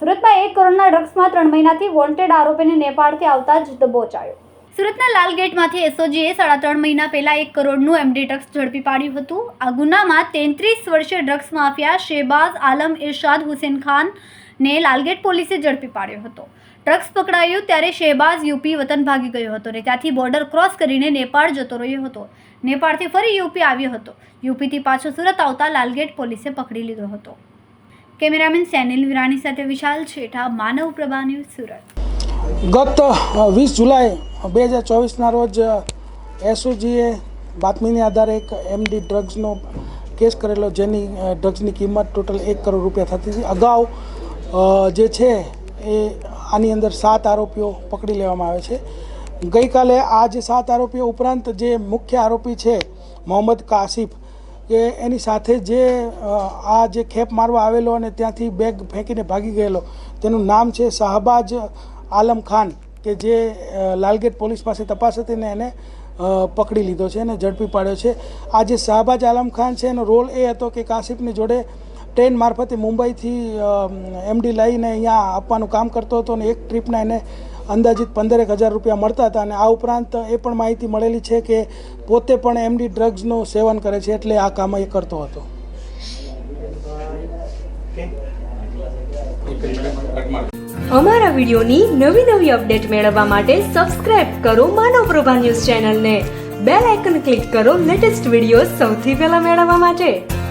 સુરતમાં એક કરોડના ડ્રગ્સમાં ત્રણ મહિનાથી વોન્ટેડ આરોપીને નેપાળથી આવતા જ દબોચાયો સુરતના લાલગેટમાંથી એસઓજીએ સાડા ત્રણ મહિના પહેલા એક કરોડનું એમડી ડ્રગ્સ ઝડપી પાડ્યું હતું. આ ગુનામાં તેત્રીસ વર્ષે ડ્રગ્સ માફિયા શેબાઝ આલમ ઇરશાદ હુસેન ખાનને લાલગેટ પોલીસે ઝડપી પાડ્યો હતો. ડ્રગ્સ પકડાયું ત્યારે શેબાઝ યુપી વતન ભાગી ગયો હતો અને ત્યાંથી બોર્ડર ક્રોસ કરીને નેપાળ જતો રહ્યો હતો. નેપાળથી ફરી યુપી આવ્યો હતો. યુપીથી પાછો સુરત આવતા લાલગેટ પોલીસે પકડી લીધો હતો. કેમેરામેન સેનિલ વિરાણી સાથે વિશાલ છેઠા, માનવ પ્રભા ન્યૂઝ સુરત. ગત વીસ જુલાઈ બે હજાર ચોવીસના રોજ એસઓજીએ બાતમીને આધારે એક એમડી ડ્રગ્સનો કેસ કરેલો, જેની ડ્રગ્સની કિંમત ટોટલ એક કરોડ રૂપિયા થતી હતી. અગાઉ જે છે એ આની અંદર સાત આરોપીઓ પકડી લેવામાં આવે છે. ગઈકાલે આ જે સાત આરોપીઓ ઉપરાંત જે મુખ્ય આરોપી છે, મોહમ્મદ કાસિફ કે એની સાથે જે આ જે ખેપ મારવા આવેલો અને ત્યાંથી બેગ ફેંકીને ભાગી ગયેલો, તેનું નામ છે શાહબાજ આલમ ખાન, કે જે લાલગેટ પોલીસ પાસે તપાસ હતી ને એને પકડી લીધો છે અને ઝડપી પાડ્યો છે. આ જે શાહબાજ આલમ ખાન છે, એનો રોલ એ હતો કે કાસિફની જોડે ટ્રેન મારફતે મુંબઈથી એમડી લઈને અહીંયા આપવાનું કામ કરતો હતો અને એક ટ્રીપના એને અંદાજિત પંદરેક હજાર રૂપિયા મળતા હતા અને આ ઉપરાંત એ પણ માહિતી મળેલી છે કે પોતે પણ એમડી ડ્રગ્સનું સેવન કરે છે એટલે આ કામ એ કરતો હતો. અમારા વિડીયોની નવી નવી અપડેટ મેળવવા માટે સબસ્ક્રાઇબ કરો માનવ પ્રભા ન્યૂઝ ચેનલને. બેલ આઇકન ક્લિક કરો લેટેસ્ટ વીડિયો સૌથી પહેલા મેળવવા માટે.